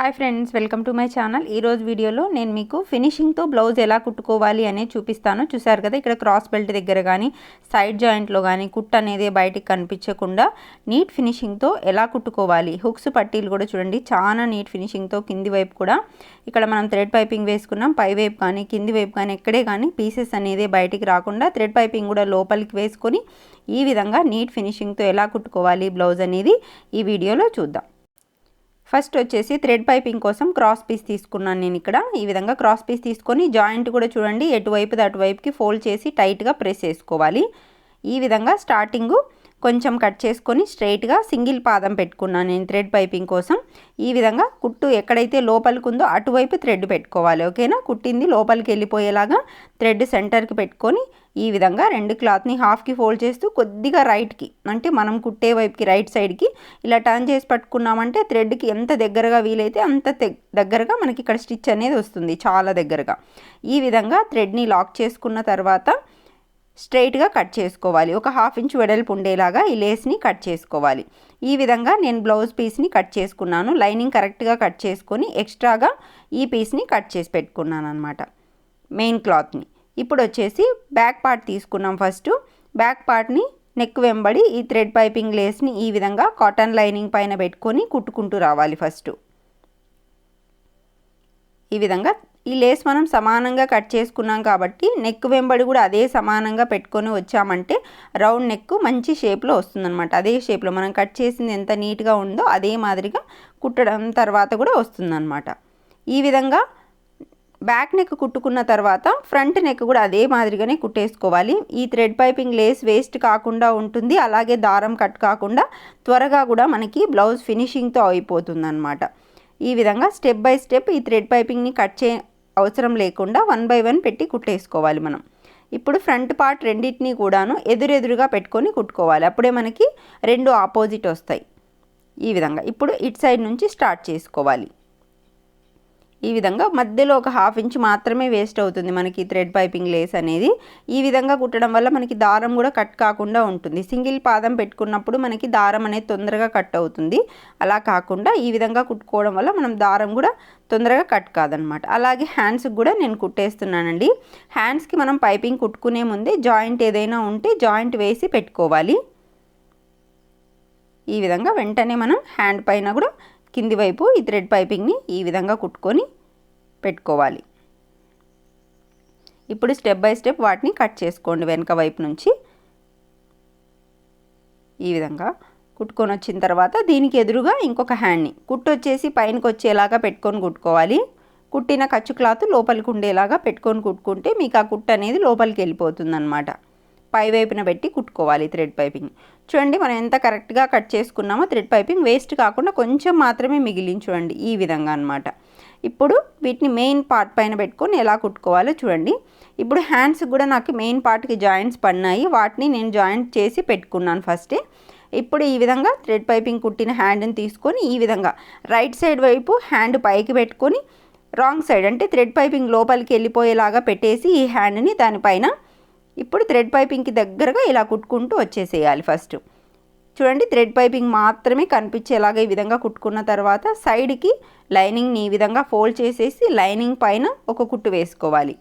Hi friends welcome to my channel. ఈరోజు వీడియోలో నేను మీకు ఫినిషింగ్తో బ్లౌజ్ ఎలా కుట్టుకోవాలి అనేది చూపిస్తాను. చూసారు కదా ఇక్కడ క్రాస్ బెల్ట్ దగ్గర కానీ సైడ్ జాయింట్లో కానీ కుట్ అనేది బయటికి కనిపించకుండా నీట్ ఫినిషింగ్తో ఎలా కుట్టుకోవాలి. హుక్స్ పట్టీలు కూడా చూడండి చాలా నీట్ ఫినిషింగ్తో కింది వైపు కూడా. ఇక్కడ మనం థ్రెడ్ పైపింగ్ వేసుకున్నాం పై వైపు కానీ కింది వైపు కానీ ఎక్కడే కానీ పీసెస్ అనేది బయటికి రాకుండా థ్రెడ్ పైపింగ్ కూడా లోపలికి వేసుకొని ఈ విధంగా నీట్ ఫినిషింగ్తో ఎలా కుట్టుకోవాలి బ్లౌజ్ అనేది ఈ వీడియోలో చూద్దాం. ఫస్ట్ వచ్చేసి థ్రెడ్ పైపింగ్ కోసం క్రాస్ పీస్ తీసుకున్నాను నేను ఇక్కడ. ఈ విధంగా క్రాస్ పీస్ తీసుకొని జాయింట్ కూడా చూడండి ఎటువైపుది అటువైపుకి ఫోల్డ్ చేసి టైట్గా ప్రెస్ చేసుకోవాలి. ఈ విధంగా స్టార్టింగు కొంచెం కట్ చేసుకొని స్ట్రైట్గా సింగిల్ పాదం పెట్టుకున్నాను నేను థ్రెడ్ పైపింగ్ కోసం. ఈ విధంగా కుట్టు ఎక్కడైతే లోపలికి ఉందో అటువైపు థ్రెడ్ పెట్టుకోవాలి ఓకేనా? కుట్టింది లోపలికి వెళ్ళిపోయేలాగా థ్రెడ్ సెంటర్కి పెట్టుకొని ఈ విధంగా రెండు క్లాత్ని హాఫ్కి ఫోల్డ్ చేస్తూ కొద్దిగా రైట్కి అంటే మనం కుట్టే వైపుకి రైట్ సైడ్కి ఇలా టర్న్ చేసి పట్టుకున్నామంటే థ్రెడ్కి ఎంత దగ్గరగా వీలైతే అంత దగ్గరగా మనకి ఇక్కడ స్టిచ్ అనేది వస్తుంది చాలా దగ్గరగా. ఈ విధంగా థ్రెడ్ని లాక్ చేసుకున్న తర్వాత స్ట్రైట్గా కట్ చేసుకోవాలి. ఒక హాఫ్ ఇంచ్ వెడల్పు ఉండేలాగా ఈ లేస్ని కట్ చేసుకోవాలి. ఈ విధంగా నేను బ్లౌజ్ పీస్ని కట్ చేసుకున్నాను. లైనింగ్ కరెక్ట్గా కట్ చేసుకొని ఎక్స్ట్రాగా ఈ పీస్ని కట్ చేసి పెట్టుకున్నాను అనమాట మెయిన్ క్లాత్ని. ఇప్పుడు వచ్చేసి బ్యాక్ పార్ట్ తీసుకున్నాం ఫస్ట్. బ్యాక్ పార్ట్ని నెక్ వెంబడి ఈ థ్రెడ్ పైపింగ్ లేస్ని ఈ విధంగా కాటన్ లైనింగ్ పైన పెట్టుకొని కుట్టుకుంటూ రావాలి ఫస్ట్. ఈ విధంగా ఈ లేస్ మనం సమానంగా కట్ చేసుకున్నాం కాబట్టి నెక్ వెంబడి కూడా అదే సమానంగా పెట్టుకొని వచ్చామంటే రౌండ్ నెక్ మంచి షేప్లో వస్తుందన్నమాట. అదే షేప్లో మనం కట్ చేసింది ఎంత నీట్గా ఉందో అదే మాదిరిగా కుట్టడం తర్వాత కూడా వస్తుందన్నమాట. ఈ విధంగా బ్యాక్ నెక్ కుట్టుకున్న తర్వాత ఫ్రంట్ నెక్ కూడా అదే మాదిరిగానే కుట్టేసుకోవాలి. ఈ థ్రెడ్ పైపింగ్ లేస్ వేస్ట్ కాకుండా ఉంటుంది. అలాగే దారం కట్ కాకుండా త్వరగా కూడా మనకి బ్లౌజ్ ఫినిషింగ్తో అయిపోతుంది అనమాట ఈ విధంగా స్టెప్ బై స్టెప్ ఈ థ్రెడ్ పైపింగ్ని కట్ చే అవసరం లేకుండా వన్ బై వన్ పెట్టి కుట్టేసుకోవాలి మనం. ఇప్పుడు ఫ్రంట్ పార్ట్ రెండింటినీ కూడాను ఎదురెదురుగా పెట్టుకొని కుట్టుకోవాలి. అప్పుడే మనకి రెండు ఆపోజిట్ వస్తాయి. ఈ విధంగా. ఇప్పుడు ఇటు సైడ్ నుంచి స్టార్ట్ చేసుకోవాలి. ఈ విధంగా మధ్యలో ఒక హాఫ్ ఇంచ్ మాత్రమే వేస్ట్ అవుతుంది మనకి థ్రెడ్ పైపింగ్ లేస్ అనేది. ఈ విధంగా కుట్టడం వల్ల మనకి దారం కూడా కట్ కాకుండా ఉంటుంది. సింగిల్ పాదం పెట్టుకున్నప్పుడు మనకి దారం అనేది తొందరగా కట్ అవుతుంది. అలా కాకుండా ఈ విధంగా కుట్టుకోవడం వల్ల మనం దారం కూడా తొందరగా కట్ కాదనమాట. అలాగే హ్యాండ్స్కి కూడా నేను కుట్టేస్తున్నానండి. హ్యాండ్స్కి మనం పైపింగ్ కుట్టుకునే ముందే జాయింట్ ఏదైనా ఉంటే జాయింట్ వేసి పెట్టుకోవాలి. ఈ విధంగా వెంటనే మనం హ్యాండ్ పైన కూడా కింది వైపు ఈ థ్రెడ్ పైపింగ్ని ఈ విధంగా కుట్టుకొని పెట్టుకోవాలి. ఇప్పుడు స్టెప్ బై స్టెప్ వాటిని కట్ చేసుకోండి వెనక వైపు నుంచి. ఈ విధంగా కుట్టుకొని వచ్చిన తర్వాత దీనికి ఎదురుగా ఇంకొక హ్యాండ్ని కుట్టు వచ్చేసి పైనకి వచ్చేలాగా పెట్టుకొని కుట్టుకోవాలి. కుట్టిన ఖర్చు క్లాత్ లోపలికి ఉండేలాగా పెట్టుకొని కుట్టుకుంటే మీకు ఆ కుట్టు అనేది లోపలికి వెళ్ళిపోతుంది అనమాట పై వైపున పెట్టి కుట్టుకోవాలి థ్రెడ్ పైపింగ్. చూడండి మనం ఎంత కరెక్ట్గా కట్ చేసుకున్నామో థ్రెడ్ పైపింగ్ వేస్ట్ కాకుండా కొంచెం మాత్రమే మిగిలింది చూడండి ఈ విధంగా అనమాట ఇప్పుడు వీటిని మెయిన్ పార్ట్ పైన పెట్టుకొని ఎలా కుట్టుకోవాలో చూడండి. ఇప్పుడు హ్యాండ్స్ కూడా నాకు మెయిన్ పార్ట్కి జాయింట్స్ పడినాయి. వాటిని నేను జాయింట్ చేసి పెట్టుకున్నాను ఫస్టే. ఇప్పుడు ఈ విధంగా థ్రెడ్ పైపింగ్ కుట్టిన హ్యాండ్ని తీసుకొని ఈ విధంగా రైట్ సైడ్ వైపు హ్యాండ్ పైకి పెట్టుకొని రాంగ్ సైడ్ అంటే థ్రెడ్ పైపింగ్ లోపలికి వెళ్ళిపోయేలాగా పెట్టేసి ఈ హ్యాండ్ని దానిపైన ఇప్పుడు థ్రెడ్ పైపింగ్కి దగ్గరగా ఇలా కుట్టుకుంటూ వచ్చేసేయాలి ఫస్ట్. చూడండి థ్రెడ్ పైపింగ్ మాత్రమే కనిపించేలాగా ఈ విధంగా కుట్టుకున్న తర్వాత సైడ్కి లైనింగ్ని ఈ విధంగా ఫోల్డ్ చేసేసి లైనింగ్ పైన ఒక కుట్టు వేసుకోవాలి.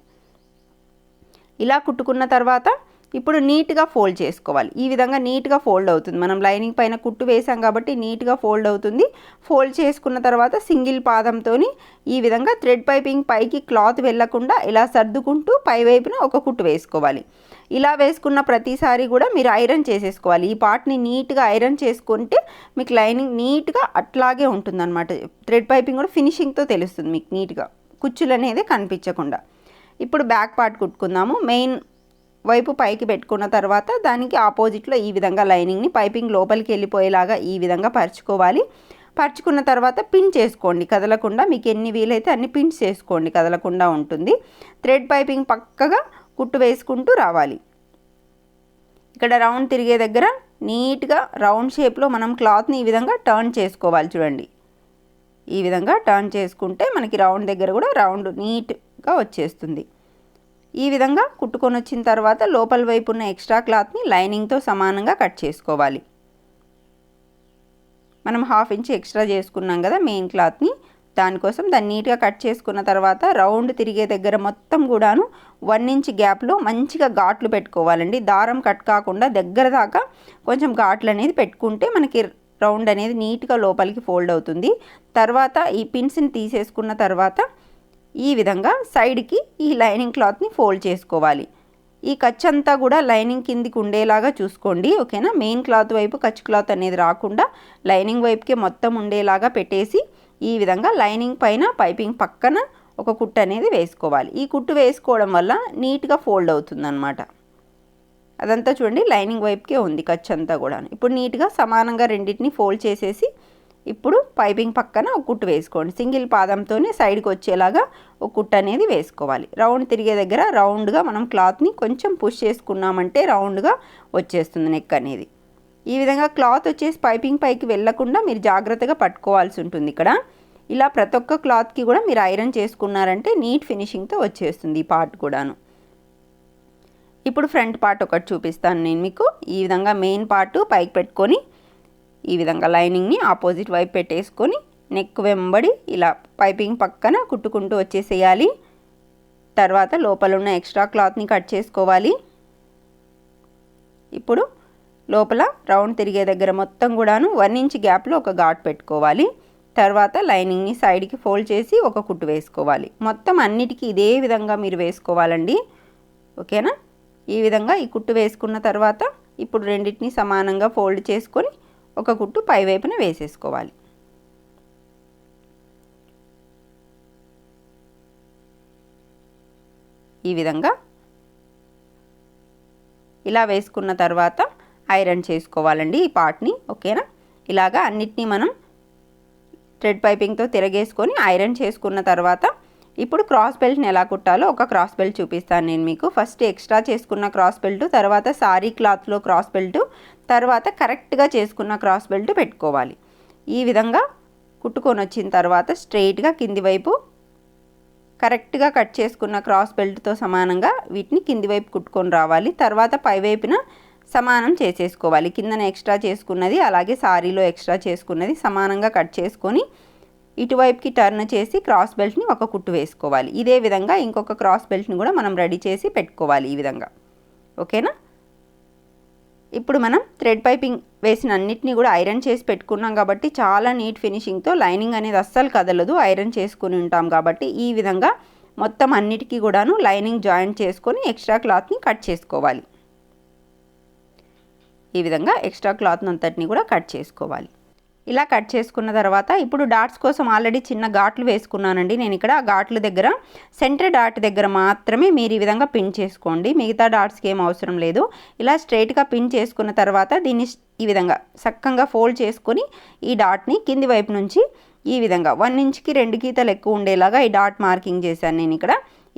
ఇలా కుట్టుకున్న తర్వాత ఇప్పుడు నీట్గా ఫోల్డ్ చేసుకోవాలి. ఈ విధంగా నీట్గా ఫోల్డ్ అవుతుంది. మనం లైనింగ్ పైన కుట్టు వేసాం కాబట్టి నీట్గా ఫోల్డ్ అవుతుంది. ఫోల్డ్ చేసుకున్న తర్వాత సింగిల్ పాదంతో ఈ విధంగా థ్రెడ్ పైపింగ్ పైకి క్లాత్ వెళ్ళకుండా ఇలా సర్దుకుంటూ పై వైపున ఒక కుట్టు వేసుకోవాలి. ఇలా వేసుకున్న ప్రతిసారి కూడా మీరు ఐరన్ చేసేసుకోవాలి. ఈ పార్ట్ని నీట్గా ఐరన్ చేసుకుంటే మీకు లైనింగ్ నీట్గా అట్లాగే ఉంటుందన్నమాట. థ్రెడ్ పైపింగ్ కూడా ఫినిషింగ్తో తెలుస్తుంది మీకు నీట్గా. కుచ్చులు అనేది కనిపించకుండా. ఇప్పుడు బ్యాక్ పార్ట్ కుట్టుకుందాము. మెయిన్ వైపు పైకి పెట్టుకున్న తర్వాత దానికి ఆపోజిట్లో ఈ విధంగా లైనింగ్ని పైపింగ్ లోపలికి వెళ్ళిపోయేలాగా ఈ విధంగా పరుచుకోవాలి. పరుచుకున్న తర్వాత పిన్ చేసుకోండి. కదలకుండా మీకు ఎన్ని వీలైతే అన్ని పిన్స్ చేసుకోండి. కదలకుండా ఉంటుంది. థ్రెడ్ పైపింగ్ పక్కగా కుట్టు వేసుకుంటూ రావాలి. ఇక్కడ రౌండ్ తిరిగే దగ్గర నీట్గా రౌండ్ షేప్లో మనం క్లాత్ని ఈ విధంగా టర్న్ చేసుకోవాలి చూడండి. ఈ విధంగా టర్న్ చేసుకుంటే మనకి రౌండ్ దగ్గర కూడా రౌండ్ నీట్గా వచ్చేస్తుంది. ఈ విధంగా కుట్టుకొని వచ్చిన తర్వాత లోపల వైపు ఉన్న ఎక్స్ట్రా క్లాత్ని లైనింగ్తో సమానంగా కట్ చేసుకోవాలి. మనం హాఫ్ ఇంచ్ ఎక్స్ట్రా చేసుకున్నాం కదా మెయిన్ క్లాత్ని. దానికోసం దాన్ని నీట్గా కట్ చేసుకున్న తర్వాత రౌండ్ తిరిగే దగ్గర మొత్తం కూడాను వన్ ఇంచ్ గ్యాప్లో మంచిగా ఘాట్లు పెట్టుకోవాలండి. దారం కట్ కాకుండా దగ్గర దాకా కొంచెం ఘాట్లు అనేది పెట్టుకుంటే మనకి రౌండ్ అనేది నీట్గా లోపలికి ఫోల్డ్ అవుతుంది. తర్వాత ఈ పిన్స్ని తీసేసుకున్న తర్వాత ఈ విధంగా సైడ్కి ఈ లైనింగ్ క్లాత్ని ఫోల్డ్ చేసుకోవాలి. ఈ ఖర్చు అంతా కూడా లైనింగ్ కిందికి ఉండేలాగా చూసుకోండి ఓకేనా? మెయిన్ క్లాత్ వైపు ఖర్చు క్లాత్ అనేది రాకుండా లైనింగ్ వైపుకే మొత్తం ఉండేలాగా పెట్టేసి ఈ విధంగా లైనింగ్ పైన పైపింగ్ పక్కన ఒక కుట్టు అనేది వేసుకోవాలి. ఈ కుట్టు వేసుకోవడం వల్ల నీట్గా ఫోల్డ్ అవుతుందన్నమాట. అదంతా చూడండి లైనింగ్ వైపుకే ఉంది ఖర్చు అంతా కూడా ఇప్పుడు నీట్గా సమానంగా రెండింటిని ఫోల్డ్ చేసేసి ఇప్పుడు పైపింగ్ పక్కన ఒక కుట్టు వేసుకోండి. సింగిల్ పాదంతోనే సైడ్కి వచ్చేలాగా ఒక కుట్టు అనేది వేసుకోవాలి. రౌండ్ తిరిగే దగ్గర రౌండ్గా మనం క్లాత్ని కొంచెం పుష్ చేసుకున్నామంటే రౌండ్గా వచ్చేస్తుంది నెక్ అనేది. ఈ విధంగా క్లాత్ వచ్చేసి పైపింగ్ పైకి వెళ్ళకుండా మీరు జాగ్రత్తగా పట్టుకోవాల్సి ఉంటుంది ఇక్కడ. ఇలా ప్రతి ఒక్క క్లాత్కి కూడా మీరు ఐరన్ చేసుకున్నారంటే నీట్ ఫినిషింగ్తో వచ్చేస్తుంది ఈ పార్ట్ కూడాను. ఇప్పుడు ఫ్రంట్ పార్ట్ ఒకటి చూపిస్తాను నేను మీకు. ఈ విధంగా మెయిన్ పార్ట్ పైకి పెట్టుకొని ఈ విధంగా లైనింగ్ని ఆపోజిట్ వైపు పెట్టేసుకొని నెక్ వెంబడి ఇలా పైపింగ్ పక్కన కుట్టుకుంటూ వచ్చేసేయాలి. తర్వాత లోపల ఉన్న ఎక్స్ట్రా క్లాత్ని కట్ చేసుకోవాలి. ఇప్పుడు లోపల రౌండ్ తిరిగే దగ్గర మొత్తం కూడాను వన్ ఇంచ్ గ్యాప్లో ఒక ఘాట్ పెట్టుకోవాలి. తర్వాత లైనింగ్ని సైడ్కి ఫోల్డ్ చేసి ఒక కుట్టు వేసుకోవాలి. మొత్తం అన్నిటికీ ఇదే విధంగా మీరు వేసుకోవాలండి. ఓకేనా? ఈ విధంగా ఈ కుట్టు వేసుకున్న తర్వాత ఇప్పుడు రెండింటిని సమానంగా ఫోల్డ్ చేసుకొని ఒక కుట్టు పై వైపున వేసేసుకోవాలి. ఈ విధంగా ఇలా వేసుకున్న తర్వాత ఐరన్ చేసుకోవాలండి ఈ పార్ట్ని ఓకేనా? ఇలాగా అన్నిటినీ మనం థ్రెడ్ పైపింగ్తో తిరగేసుకొని ఐరన్ చేసుకున్న తర్వాత ఇప్పుడు క్రాస్ బెల్ట్ని ఎలా కుట్టాలో ఒక క్రాస్ బెల్ట్ చూపిస్తాను నేను మీకు. ఫస్ట్ ఎక్స్ట్రా చేసుకున్న క్రాస్ బెల్ట్ తర్వాత సారీ క్లాత్లో క్రాస్ బెల్ట్ తర్వాత కరెక్ట్గా చేసుకున్న క్రాస్ బెల్ట్ పెట్టుకోవాలి. ఈ విధంగా కుట్టుకొని వచ్చిన తర్వాత స్ట్రెయిట్గా కింది వైపు కరెక్ట్గా కట్ చేసుకున్న క్రాస్ బెల్ట్తో సమానంగా వీటిని కింది వైపు కుట్టుకొని రావాలి. తర్వాత పై వైపున సమానం చేసేసుకోవాలి. కిందన ఎక్స్ట్రా చేసుకున్నది అలాగే సారీలో ఎక్స్ట్రా చేసుకున్నది సమానంగా కట్ చేసుకొని ఇటువైపుకి టర్న్ చేసి క్రాస్ బెల్ట్ని ఒక కుట్టు వేసుకోవాలి. ఇదే విధంగా ఇంకొక క్రాస్ బెల్ట్ని కూడా మనం రెడీ చేసి పెట్టుకోవాలి ఈ విధంగా. ఓకేనా? ఇప్పుడు మనం థ్రెడ్ పైపింగ్ వేసిన అన్నిటినీ కూడా ఐరన్ చేసి పెట్టుకున్నాం కాబట్టి చాలా నీట్ ఫినిషింగ్తో లైనింగ్ అనేది అస్సలు కదలదు. ఐరన్ చేసుకుని ఉంటాం కాబట్టి ఈ విధంగా మొత్తం అన్నిటికీ కూడాను లైనింగ్ జాయింట్ చేసుకొని ఎక్స్ట్రా క్లాత్ని కట్ చేసుకోవాలి. ఈ విధంగా ఎక్స్ట్రా క్లాత్ అంతటిని కూడా కట్ చేసుకోవాలి. ఇలా కట్ చేసుకున్న తర్వాత ఇప్పుడు డాట్స్ కోసం ఆల్రెడీ చిన్న ఘాట్లు వేసుకున్నానండి. నేను ఇక్కడ ఆ ఘాట్ల దగ్గర సెంటర్ డాట్ దగ్గర మాత్రమే మీరు ఈ విధంగా పిన్ చేసుకోండి. మిగతా డాట్స్కి ఏం అవసరం లేదు. ఇలా స్ట్రైట్గా పిన్ చేసుకున్న తర్వాత దీన్ని ఈ విధంగా చక్కగా ఫోల్డ్ చేసుకొని ఈ డాట్ని కింది వైపు నుంచి ఈ విధంగా వన్ ఇంచ్కి రెండు గీతలు ఎక్కువ ఉండేలాగా ఈ డాట్ మార్కింగ్ చేశాను నేను ఇక్కడ.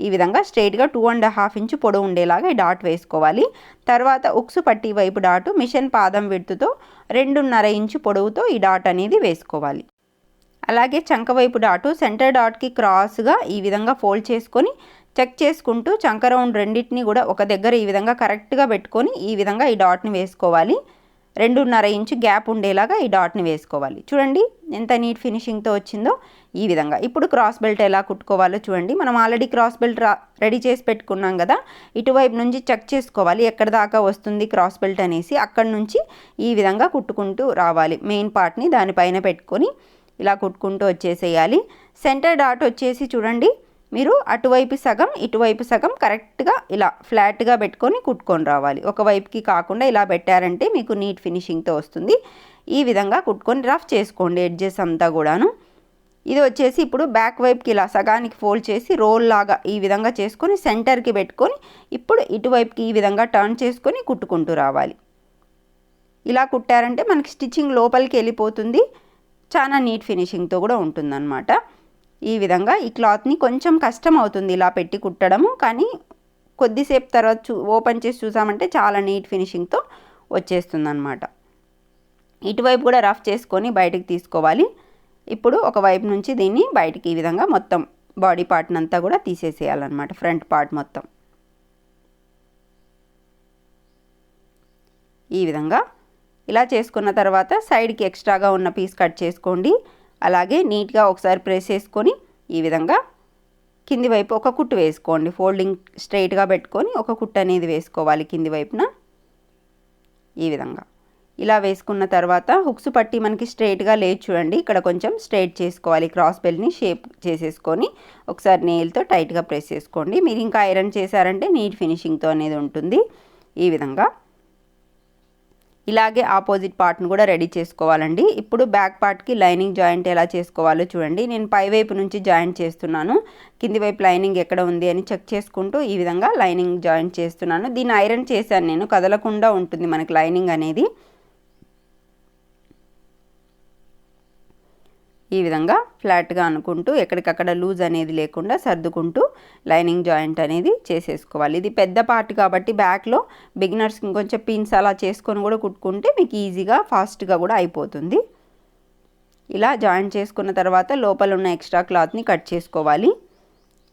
ఈ విధంగా స్ట్రైట్గా టూ అండ్ హాఫ్ ఇంచు పొడవు ఉండేలాగా ఈ డాట్ వేసుకోవాలి. తర్వాత ఉక్సు పట్టి వైపు డాటు మిషన్ పాదం విడుతుతో రెండున్నర ఇంచు పొడవుతో ఈ డాట్ అనేది వేసుకోవాలి. అలాగే చంక వైపు డాటు సెంటర్ డాట్కి క్రాస్గా ఈ విధంగా ఫోల్డ్ చేసుకొని చెక్ చేసుకుంటూ చంక రౌండ్ రెండింటిని కూడా ఒక దగ్గర ఈ విధంగా కరెక్ట్గా పెట్టుకొని ఈ విధంగా ఈ డాట్ని వేసుకోవాలి. రెండున్నర ఇంచు గ్యాప్ ఉండేలాగా ఈ డాట్ని వేసుకోవాలి. చూడండి ఎంత నీట్ ఫినిషింగ్తో వచ్చిందో ఈ విధంగా. ఇప్పుడు క్రాస్ బెల్ట్ ఎలా కుట్టుకోవాలో చూడండి. మనం ఆల్రెడీ క్రాస్ బెల్ట్ రెడీ చేసి పెట్టుకున్నాం కదా. ఇటువైపు నుంచి చెక్ చేసుకోవాలి. ఎక్కడ దాకా వస్తుంది క్రాస్ బెల్ట్ అనేసి అక్కడ నుంచి ఈ విధంగా కుట్టుకుంటూ రావాలి. మెయిన్ పార్ట్ని దానిపైన పెట్టుకొని ఇలా కుట్టుకుంటూ వచ్చేసేయాలి. సెంటర్ డాట్ వచ్చేసి చూడండి. మీరు అటువైపు సగం ఇటువైపు సగం కరెక్ట్గా ఇలా ఫ్లాట్గా పెట్టుకొని కుట్టుకొని రావాలి. ఒకవైపుకి కాకుండా ఇలా పెట్టారంటే మీకు నీట్ ఫినిషింగ్తో వస్తుంది. ఈ విధంగా కుట్టుకొని రఫ్ చేసుకోండి ఎడ్జెస్ అంతా కూడాను. ఇది వచ్చేసి ఇప్పుడు బ్యాక్ వైపుకి ఇలా సగానికి ఫోల్డ్ చేసి రోల్ లాగా ఈ విధంగా చేసుకొని సెంటర్కి పెట్టుకొని ఇప్పుడు ఇటువైపుకి ఈ విధంగా టర్న్ చేసుకొని కుట్టుకుంటూ రావాలి. ఇలా కుట్టారంటే మనకి స్టిచ్చింగ్ లోపలికి వెళ్ళిపోతుంది. చాలా నీట్ ఫినిషింగ్తో కూడా ఉంటుందన్నమాట. ఈ విధంగా ఈ క్లాత్ని కొంచెం కష్టం అవుతుంది ఇలా పెట్టి కుట్టడము. కానీ కొద్దిసేపు తర్వాత చూ ఓపెన్ చేసి చూసామంటే చాలా నీట్ ఫినిషింగ్తో వచ్చేస్తుందన్నమాట. ఇటువైపు కూడా రఫ్ చేసుకొని బయటికి తీసుకోవాలి. ఇప్పుడు ఒక వైపు నుంచి దీన్ని బయటికి ఈ విధంగా మొత్తం బాడీ పార్ట్ని అంతా కూడా తీసేసేయాలన్నమాట ఫ్రంట్ పార్ట్ మొత్తం. ఈ విధంగా ఇలా చేసుకున్న తర్వాత సైడ్కి ఎక్స్ట్రాగా ఉన్న పీస్ కట్ చేసుకోండి. అలాగే నీట్గా ఒకసారి ప్రెస్ చేసుకొని ఈ విధంగా కింది వైపు ఒక కుట్టు వేసుకోండి. ఫోల్డింగ్ స్ట్రైట్గా పెట్టుకొని ఒక కుట్టు అనేది వేసుకోవాలి కింది వైపున. ఈ విధంగా. ఇలా వేసుకున్న తర్వాత హుక్స్ పట్టి మనకి స్ట్రైట్గా లేదు చూడండి. ఇక్కడ కొంచెం స్ట్రైట్ చేసుకోవాలి. క్రాస్ బెల్ట్ని షేప్ చేసేసుకొని ఒకసారి నెయిల్తో టైట్గా ప్రెస్ చేసుకోండి. మీరు ఇంకా ఐరన్ చేశారంటే నీట్ ఫినిషింగ్తో అనేది ఉంటుంది. ఈ విధంగా. ఇలాగే ఆపోజిట్ పార్ట్ను కూడా రెడీ చేసుకోవాలండి. ఇప్పుడు బ్యాక్ పార్ట్కి లైనింగ్ జాయింట్ ఎలా చేసుకోవాలో చూడండి. నేను పై వైపు నుంచి జాయింట్ చేస్తున్నాను. కింది వైపు లైనింగ్ ఎక్కడ ఉంది అని చెక్ చేసుకుంటూ ఈ విధంగా లైనింగ్ జాయింట్ చేస్తున్నాను. దీన్ని ఐరన్ చేశాను నేను. కదలకుండా ఉంటుంది మనకి లైనింగ్ అనేది. ఈ విధంగా ఫ్లాట్గా అనుకుంటూ ఎక్కడికక్కడ లూజ్ అనేది లేకుండా సర్దుకుంటూ లైనింగ్ జాయింట్ అనేది చేసేసుకోవాలి. ఇది పెద్ద పార్ట్ కాబట్టి బ్యాక్లో బిగినర్స్కి ఇంకొంచెం పిన్స్ అలా చేసుకొని కూడా కుట్టుకుంటే మీకు ఈజీగా ఫాస్ట్గా కూడా అయిపోతుంది. ఇలా జాయింట్ చేసుకున్న తర్వాత లోపల ఉన్న ఎక్స్ట్రా క్లాత్ని కట్ చేసుకోవాలి.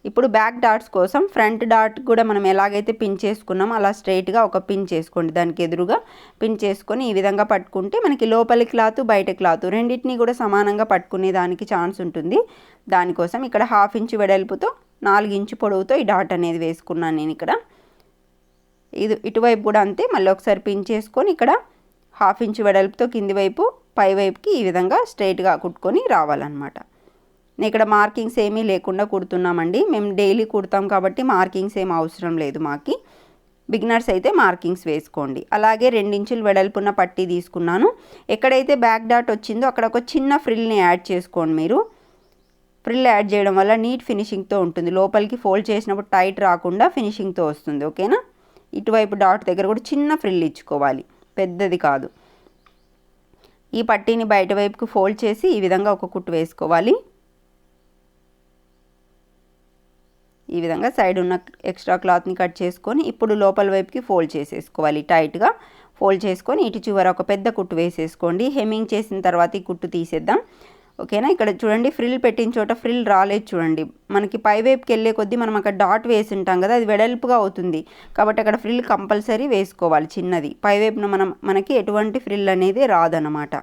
ఇప్పుడు బ్యాక్ డాట్స్ కోసం ఫ్రంట్ డాట్ కూడా మనం ఎలాగైతే పిన్ చేసుకున్నామో అలా స్ట్రైట్గా ఒక పిన్ చేసుకోండి. దానికి ఎదురుగా పిన్ చేసుకొని ఈ విధంగా పట్టుకుంటే మనకి లోపలి క్లాత్ బయట క్లాత్ రెండింటిని కూడా సమానంగా పట్టుకునే దానికి ఛాన్స్ ఉంటుంది. దానికోసం ఇక్కడ హాఫ్ ఇంచ్ వెడల్పుతో నాలుగు ఇంచు పొడవుతో ఈ డాట్ అనేది వేసుకున్నాను నేను ఇక్కడ. ఇది ఇటువైపు కూడా అంతే మళ్ళీ ఒకసారి పిన్ చేసుకొని ఇక్కడ హాఫ్ ఇంచ్ వెడల్పుతో కింది వైపు పై వైపుకి ఈ విధంగా స్ట్రైట్గా కుట్టుకొని రావాలన్నమాట. ఇక్కడ మార్కింగ్స్ ఏమీ లేకుండా కుడుతున్నామండి. మేము డైలీ కుడతాం కాబట్టి మార్కింగ్స్ ఏం అవసరం లేదు మాకి. బిగినర్స్ అయితే మార్కింగ్స్ వేసుకోండి. అలాగే రెండించులు వెడల్పున్న పట్టీ తీసుకున్నాను. ఎక్కడైతే బ్యాక్ డాట్ వచ్చిందో అక్కడ ఒక చిన్న ఫ్రిల్ని యాడ్ చేసుకోండి మీరు. ఫ్రిల్ యాడ్ చేయడం వల్ల నీట్ ఫినిషింగ్తో ఉంటుంది. లోపలికి ఫోల్డ్ చేసినప్పుడు టైట్ రాకుండా ఫినిషింగ్తో వస్తుంది. ఓకేనా? ఇటువైపు డాట్ దగ్గర కూడా చిన్న ఫ్రిల్ ఇచ్చుకోవాలి. పెద్దది కాదు. ఈ పట్టీని బయట వైపుకి ఫోల్డ్ చేసి ఈ విధంగా ఒక కుట్టు వేసుకోవాలి. ఈ విధంగా సైడ్ ఉన్న ఎక్స్ట్రా క్లాత్ని కట్ చేసుకొని ఇప్పుడు లోపల వైపుకి ఫోల్డ్ చేసేసుకోవాలి. టైట్గా ఫోల్డ్ చేసుకొని ఇటు చివర ఒక పెద్ద కుట్టు వేసేసుకోండి. హెమ్మింగ్ చేసిన తర్వాత ఈ కుట్టు తీసేద్దాం. ఓకేనా? ఇక్కడ చూడండి ఫ్రిల్ పెట్టిన చోట ఫ్రిల్ రాలేదు చూడండి. మనకి పై వైపుకి వెళ్ళే కొద్దీ మనం అక్కడ డాట్ వేసి ఉంటాం కదా అది వెడల్పుగా అవుతుంది. కాబట్టి అక్కడ ఫ్రిల్ కంపల్సరీ వేసుకోవాలి చిన్నది. పై వైపున మనం మనకి ఎటువంటి ఫ్రిల్ అనేది రాదనమాట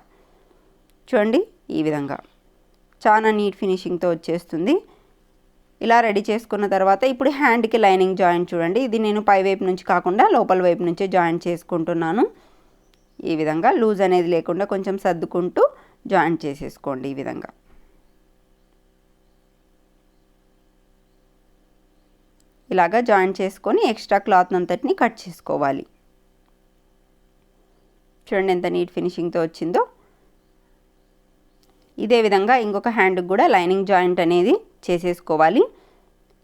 చూడండి ఈ విధంగా. చాలా నీట్ ఫినిషింగ్తో వచ్చేస్తుంది. ఇలా రెడీ చేసుకున్న తర్వాత ఇప్పుడు హ్యాండ్కి లైనింగ్ జాయింట్ చూడండి. ఇది నేను పై వైపు నుంచి కాకుండా లోపల వైపు నుంచే జాయింట్ చేసుకుంటున్నాను. ఈ విధంగా లూజ్ అనేది లేకుండా కొంచెం సర్దుకుంటూ జాయింట్ చేసేసుకోండి ఈ విధంగా. ఇలాగా జాయింట్ చేసుకొని ఎక్స్ట్రా క్లాత్ అంతటిని కట్ చేసుకోవాలి. చూడండి ఎంత నీట్ ఫినిషింగ్తో వచ్చిందో. ఇదే విధంగా ఇంకొక హ్యాండ్కి కూడా లైనింగ్ జాయింట్ అనేది చేసేసుకోవాలి.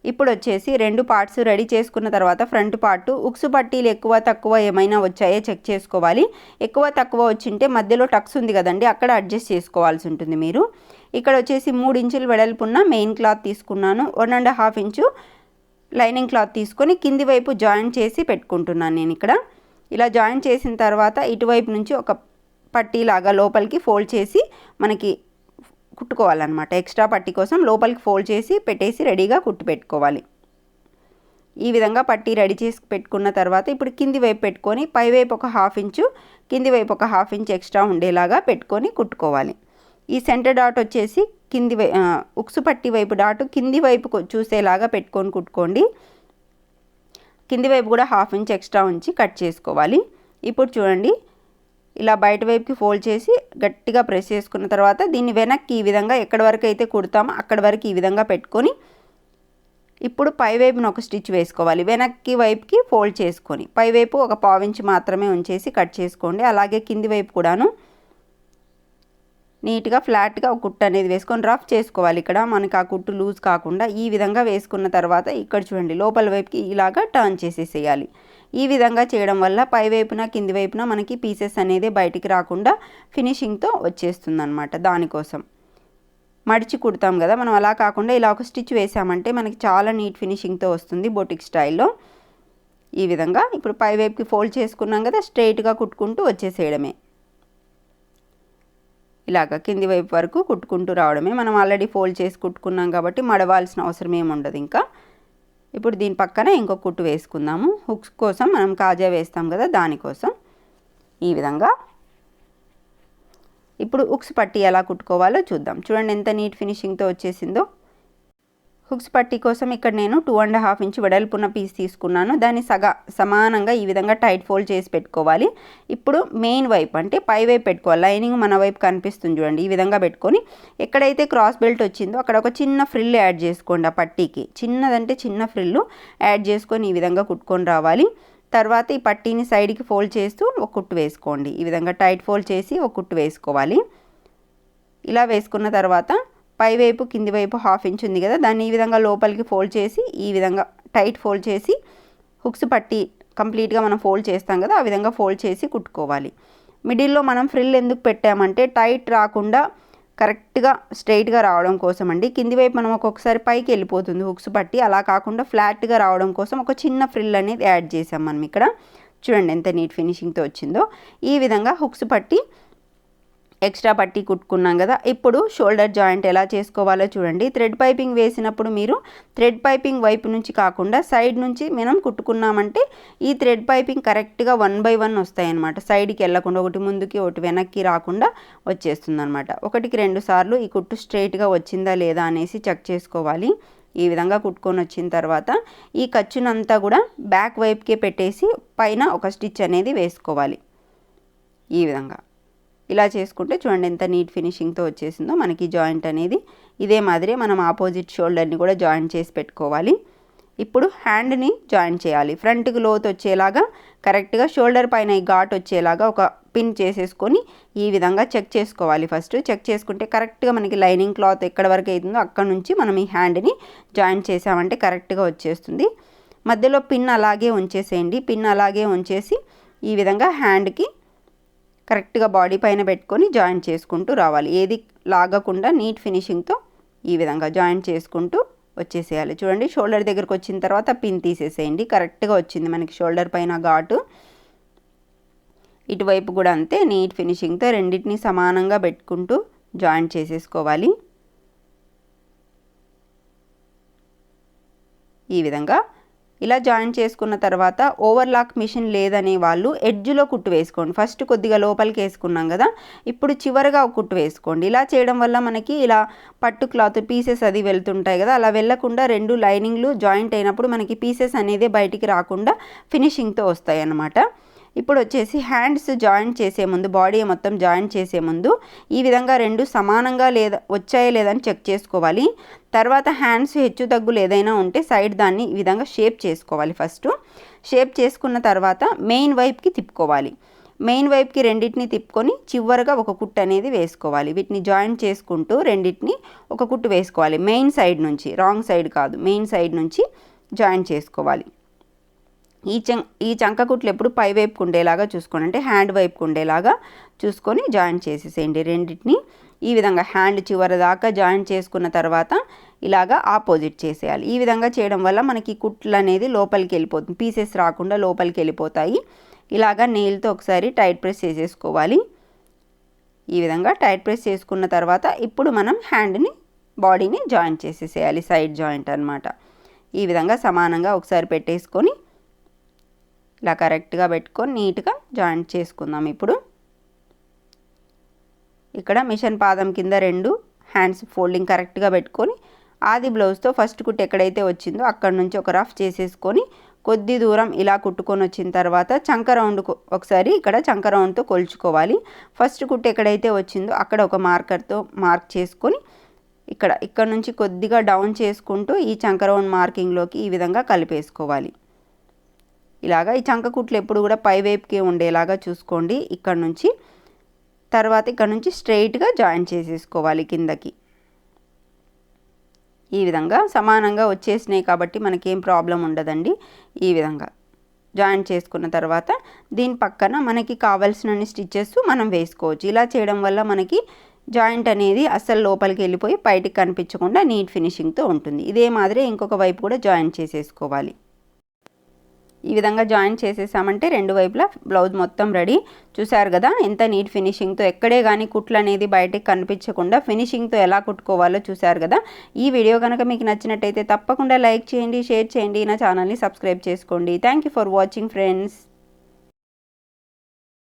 ఇప్పుడు వచ్చేసి రెండు పార్ట్స్ రెడీ చేసుకున్న తర్వాత ఫ్రంట్ పార్ట్ ఉక్సు పట్టీలు ఎక్కువ తక్కువ ఏమైనా వచ్చాయో చెక్ చేసుకోవాలి. ఎక్కువ తక్కువ వచ్చింటే మధ్యలో టక్స్ ఉంది కదండి అక్కడ అడ్జస్ట్ చేసుకోవాల్సి ఉంటుంది మీరు. ఇక్కడ వచ్చేసి మూడు ఇంచులు వెడల్పున్న మెయిన్ క్లాత్ తీసుకున్నాను. One and half inch lining cloth తీసుకొని కింది వైపు జాయింట్ చేసి పెట్టుకుంటున్నాను నేను ఇక్కడ. ఇలా జాయింట్ చేసిన తర్వాత ఇటువైపు నుంచి ఒక పట్టీలాగా లోపలికి ఫోల్డ్ చేసి మనకి కుట్టుకోవాలన్నమాట. ఎక్స్ట్రా పట్టీ కోసం లోపలికి ఫోల్డ్ చేసి పెట్టేసి రెడీగా కుట్టు పెట్టుకోవాలి. ఈ విధంగా పట్టీ రెడీ చేసి పెట్టుకున్న తర్వాత ఇప్పుడు కింది వైపు పెట్టుకొని పై వైపు ఒక హాఫ్ ఇంచు కింది వైపు ఒక హాఫ్ ఇంచ్ ఎక్స్ట్రా ఉండేలాగా పెట్టుకొని కుట్టుకోవాలి. ఈ సెంటర్ డాట్ వచ్చేసి కింది వై ఉక్సు పట్టి వైపు డాట్ కింది వైపు చూసేలాగా పెట్టుకొని కుట్టుకోండి. కింది వైపు కూడా హాఫ్ ఇంచ్ ఎక్స్ట్రా ఉంచి కట్ చేసుకోవాలి. ఇప్పుడు చూడండి ఇలా బయట వైపుకి ఫోల్డ్ చేసి గట్టిగా ప్రెస్ చేసుకున్న తర్వాత దీన్ని వెనక్కి ఈ విధంగా ఎక్కడి వరకు అయితే కుడతామో అక్కడి వరకు ఈ విధంగా పెట్టుకొని ఇప్పుడు పై వైపున ఒక స్టిచ్ వేసుకోవాలి. వెనక్కి వైపుకి ఫోల్డ్ చేసుకొని పై వైపు ఒక పావించి మాత్రమే ఉంచేసి కట్ చేసుకోండి. అలాగే కింది వైపు కూడాను నీట్గా ఫ్లాట్గా ఒక కుట్టు అనేది వేసుకొని రఫ్ చేసుకోవాలి. ఇక్కడ మనకి ఆ కుట్టు లూజ్ కాకుండా ఈ విధంగా వేసుకున్న తర్వాత ఇక్కడ చూడండి లోపల వైపుకి ఇలాగా టర్న్ చేసేసేయాలి. ఈ విధంగా చేయడం వల్ల పై వైపున కింది వైపున మనకి పీసెస్ అనేది బయటికి రాకుండా ఫినిషింగ్తో వచ్చేస్తుంది అనమాట దానికోసం. మడిచి కుడతాం కదా మనం అలా కాకుండా ఇలా ఒక స్టిచ్ వేసామంటే మనకి చాలా నీట్ ఫినిషింగ్తో వస్తుంది బొటిక్ స్టైల్లో. ఈ విధంగా ఇప్పుడు పై వైపుకి ఫోల్డ్ చేసుకున్నాం కదా స్ట్రైట్గా కుట్టుకుంటూ వచ్చేసేయడమే. ఇలాగ కింది వైపు వరకు కుట్టుకుంటూ రావడమే. మనం ఆల్రెడీ ఫోల్డ్ చేసి కుట్టుకున్నాం కాబట్టి మడవాల్సిన అవసరం ఏమి ఉండదు ఇంకా. ఇప్పుడు దీని పక్కన ఇంకో కుట్టు వేసుకుందాము. హుక్స్ కోసం మనం కాజా వేస్తాం కదా దానికోసం ఈ విధంగా. ఇప్పుడు ఉక్స్ పట్టి ఎలా కుట్టుకోవాలో చూద్దాం. చూడండి ఎంత నీట్ ఫినిషింగ్తో వచ్చేసిందో. హుక్స్ పట్టీ కోసం ఇక్కడ నేను టూ అండ్ హాఫ్ ఇంచ్ వెడల్పున్న పీస్ తీసుకున్నాను. దాన్ని సగ సమానంగా ఈ విధంగా టైట్ ఫోల్డ్ చేసి పెట్టుకోవాలి. ఇప్పుడు మెయిన్ వైపు అంటే పై వైపు పెట్టుకోవాలి. లైనింగ్ మన వైపు కనిపిస్తుంది చూడండి. ఈ విధంగా పెట్టుకొని ఎక్కడైతే క్రాస్ బెల్ట్ వచ్చిందో అక్కడ ఒక చిన్న ఫ్రిల్ యాడ్ చేసుకోండి ఆ పట్టీకి. చిన్నదంటే చిన్న ఫ్రిల్లు యాడ్ చేసుకొని ఈ విధంగా కుట్టుకొని రావాలి. తర్వాత ఈ పట్టీని సైడ్కి ఫోల్డ్ చేస్తూ ఒక కుట్టు వేసుకోండి. ఈ విధంగా టైట్ ఫోల్డ్ చేసి ఒక కుట్టు వేసుకోవాలి. ఇలా వేసుకున్న తర్వాత పై వైపు కింది వైపు హాఫ్ ఇంచ్ ఉంది కదా దాన్ని ఈ విధంగా లోపలికి ఫోల్డ్ చేసి ఈ విధంగా టైట్ ఫోల్డ్ చేసి హుక్స్ పట్టి కంప్లీట్గా మనం ఫోల్డ్ చేస్తాం కదా ఆ విధంగా ఫోల్డ్ చేసి కుట్టుకోవాలి. మిడిల్లో మనం ఫ్రిల్ ఎందుకు పెట్టామంటే టైట్ రాకుండా కరెక్ట్గా స్ట్రైట్గా రావడం కోసం అండి. కింది వైపు మనం ఒక్కొక్కసారి పైకి వెళ్ళిపోతుంది హుక్స్ పట్టి అలా కాకుండా ఫ్లాట్గా రావడం కోసం ఒక చిన్న ఫ్రిల్ అనేది యాడ్ చేసాం మనం ఇక్కడ. చూడండి ఎంత నీట్ ఫినిషింగ్తో వచ్చిందో. ఈ విధంగా హుక్స్ పట్టి ఎక్స్ట్రా పట్టి కుట్టుకున్నాం కదా. ఇప్పుడు షోల్డర్ జాయింట్ ఎలా చేసుకోవాలో చూడండి. థ్రెడ్ పైపింగ్ వేసినప్పుడు మీరు థ్రెడ్ పైపింగ్ వైపు నుంచి కాకుండా సైడ్ నుంచి మనం కుట్టుకున్నామంటే ఈ థ్రెడ్ పైపింగ్ కరెక్ట్గా వన్ బై వన్ వస్తాయన్నమాట. సైడ్కి వెళ్ళకుండా ఒకటి ముందుకి ఒకటి వెనక్కి రాకుండా వచ్చేస్తుంది అనమాట ఒకటికి రెండు సార్లు ఈ కుట్టు స్ట్రైట్గా వచ్చిందా లేదా అనేసి చెక్ చేసుకోవాలి. ఈ విధంగా కుట్టుకొని వచ్చిన తర్వాత ఈ ఖర్చునంతా కూడా బ్యాక్ వైపుకే పెట్టేసి పైన ఒక స్టిచ్ అనేది వేసుకోవాలి. ఈ విధంగా. ఇలా చేసుకుంటే చూడండి ఎంత నీట్ ఫినిషింగ్తో వచ్చేసిందో మనకి జాయింట్ అనేది. ఇదే మాదిరి మనం ఆపోజిట్ షోల్డర్ని కూడా జాయింట్ చేసి పెట్టుకోవాలి. ఇప్పుడు హ్యాండ్ని జాయింట్ చేయాలి. ఫ్రంట్కి లోతు వచ్చేలాగా కరెక్ట్గా షోల్డర్ పైన ఈ ఘాట్ వచ్చేలాగా ఒక పిన్ చేసేసుకొని ఈ విధంగా చెక్ చేసుకోవాలి ఫస్ట్. చెక్ చేసుకుంటే కరెక్ట్గా మనకి లైనింగ్ క్లాత్ ఎక్కడ వరకు అవుతుందో అక్కడ నుంచి మనం ఈ హ్యాండ్ని జాయింట్ చేసామంటే కరెక్ట్గా వచ్చేస్తుంది. మధ్యలో పిన్ అలాగే ఉంచేసేయండి. పిన్ అలాగే ఉంచేసి ఈ విధంగా హ్యాండ్కి కరెక్ట్గా బాడీ పైన పెట్టుకొని జాయింట్ చేసుకుంటూ రావాలి. ఏది లాగకుండా నీట్ ఫినిషింగ్తో ఈ విధంగా జాయింట్ చేసుకుంటూ వచ్చేసేయాలి. చూడండి షోల్డర్ దగ్గరకు వచ్చిన తర్వాత పిన్ తీసేసేయండి. కరెక్ట్గా వచ్చింది మనకి షోల్డర్ పైన ఘాటు. ఇటువైపు కూడా అంతే నీట్ ఫినిషింగ్తో రెండింటిని సమానంగా పెట్టుకుంటూ జాయింట్ చేసేసుకోవాలి. ఈ విధంగా ఇలా జాయిన్ చేసుకున్న తర్వాత ఓవర్లాక్ మిషన్ లేదనే వాళ్ళు ఎడ్జ్లో కుట్టు వేసుకోండి. ఫస్ట్ కొద్దిగా లోపలికి వేసుకున్నాం కదా ఇప్పుడు చివరిగా ఒక కుట్టు వేసుకోండి. ఇలా చేయడం వల్ల మనకి ఇలా పట్టు క్లాత్ పీసెస్ అది వెళ్తుంటాయి కదా అలా వెళ్ళకుండా రెండు లైనింగ్లు జాయింట్ అయినప్పుడు మనకి పీసెస్ అనేది బయటికి రాకుండా ఫినిషింగ్తో వస్తాయి అన్నమాట ఇప్పుడు వచ్చేసి హ్యాండ్స్ జాయింట్ చేసే ముందు బాడీ మొత్తం జాయింట్ చేసే ముందు ఈ విధంగా రెండు సమానంగా లేదా వచ్చాయో లేదని చెక్ చేసుకోవాలి. తర్వాత హ్యాండ్స్ హెచ్చు తగ్గులు ఏదైనా ఉంటే సైడ్ దాన్ని ఈ విధంగా షేప్ చేసుకోవాలి ఫస్ట్. షేప్ చేసుకున్న తర్వాత మెయిన్ వైపుకి తిప్పుకోవాలి. మెయిన్ వైపుకి రెండింటిని తిప్పుకొని చివరిగా ఒక కుట్టు అనేది వేసుకోవాలి. వీటిని జాయింట్ చేసుకుంటూ రెండింటిని ఒక కుట్టు వేసుకోవాలి. మెయిన్ సైడ్ నుంచి రాంగ్ సైడ్ కాదు మెయిన్ సైడ్ నుంచి జాయింట్ చేసుకోవాలి. ఈ చం ఈ చంకకుట్లు ఎప్పుడు పై వైపుకు ఉండేలాగా చూసుకోండి. అంటే హ్యాండ్ వైపుకు ఉండేలాగా చూసుకొని జాయింట్ చేసేసేయండి రెండింటిని. ఈ విధంగా హ్యాండ్ చివరి దాకా జాయింట్ చేసుకున్న తర్వాత ఇలాగా ఆపోజిట్ చేసేయాలి. ఈ విధంగా చేయడం వల్ల మనకి కుట్లు అనేది లోపలికి వెళ్ళిపోతుంది. పీసెస్ రాకుండా లోపలికి వెళ్ళిపోతాయి. ఇలాగా నెయిల్తో ఒకసారి టైట్ ప్రెస్ చేసేసుకోవాలి. ఈ విధంగా టైట్ ప్రెస్ చేసుకున్న తర్వాత ఇప్పుడు మనం హ్యాండ్ని బాడీని జాయింట్ చేసేసేయాలి. సైడ్ జాయింట్ అనమాట ఈ విధంగా సమానంగా ఒకసారి పెట్టేసుకొని ఇలా కరెక్ట్గా పెట్టుకొని నీట్గా జాయింట్ చేసుకుందాం ఇప్పుడు. ఇక్కడ మిషన్ పాదం కింద రెండు హ్యాండ్స్ ఫోల్డింగ్ కరెక్ట్గా పెట్టుకొని ఆది బ్లౌజ్తో ఫస్ట్ కుట్టు ఎక్కడైతే వచ్చిందో అక్కడ నుంచి ఒక రఫ్ చేసేసుకొని కొద్ది దూరం ఇలా కుట్టుకొని వచ్చిన తర్వాత చంక రౌండ్ ఒకసారి ఇక్కడ చంక రౌండ్తో కొలుచుకోవాలి. ఫస్ట్ కుట్టు ఎక్కడైతే వచ్చిందో అక్కడ ఒక మార్కర్తో మార్క్ చేసుకొని ఇక్కడ ఇక్కడ నుంచి కొద్దిగా డౌన్ చేసుకుంటూ ఈ చంక రౌండ్ మార్కింగ్లోకి ఈ విధంగా కలిపేసుకోవాలి. ఇలాగా ఈ చంక కుట్లు ఎప్పుడు కూడా పై వైపుకే ఉండేలాగా చూసుకోండి. ఇక్కడ నుంచి తర్వాత ఇక్కడ నుంచి స్ట్రైట్గా జాయిన్ చేసేసుకోవాలి కిందకి. ఈ విధంగా సమానంగా వచ్చేసినాయి కాబట్టి మనకేం ప్రాబ్లం ఉండదండి. ఈ విధంగా జాయిన్ చేసుకున్న తర్వాత దీని పక్కన మనకి కావాల్సిన స్టిచ్చెస్ మనం వేసుకోవచ్చు. ఇలా చేయడం వల్ల మనకి జాయింట్ అనేది అస్సలు లోపలికి వెళ్ళిపోయి బయటికి కనిపించకుండా నీట్ ఫినిషింగ్తో ఉంటుంది. ఇదే మాదిరి ఇంకొక వైపు కూడా జాయింట్ చేసేసుకోవాలి. ఈ విధంగా జాయిన్ చేసేసామంటే రెండు వైపులా బ్లౌజ్ మొత్తం రెడీ. చూసారు కదా ఎంత నీట్ ఫినిషింగ్తో ఎక్కడే కానీ కుట్లు అనేది బయటకు కనిపించకుండా ఫినిషింగ్తో ఎలా కుట్టుకోవాలో చూసారు కదా. ఈ వీడియో కనుక మీకు నచ్చినట్టయితే తప్పకుండా లైక్ చేయండి షేర్ చేయండి నా ఛానల్ని సబ్స్క్రైబ్ చేసుకోండి. Thank you for watching friends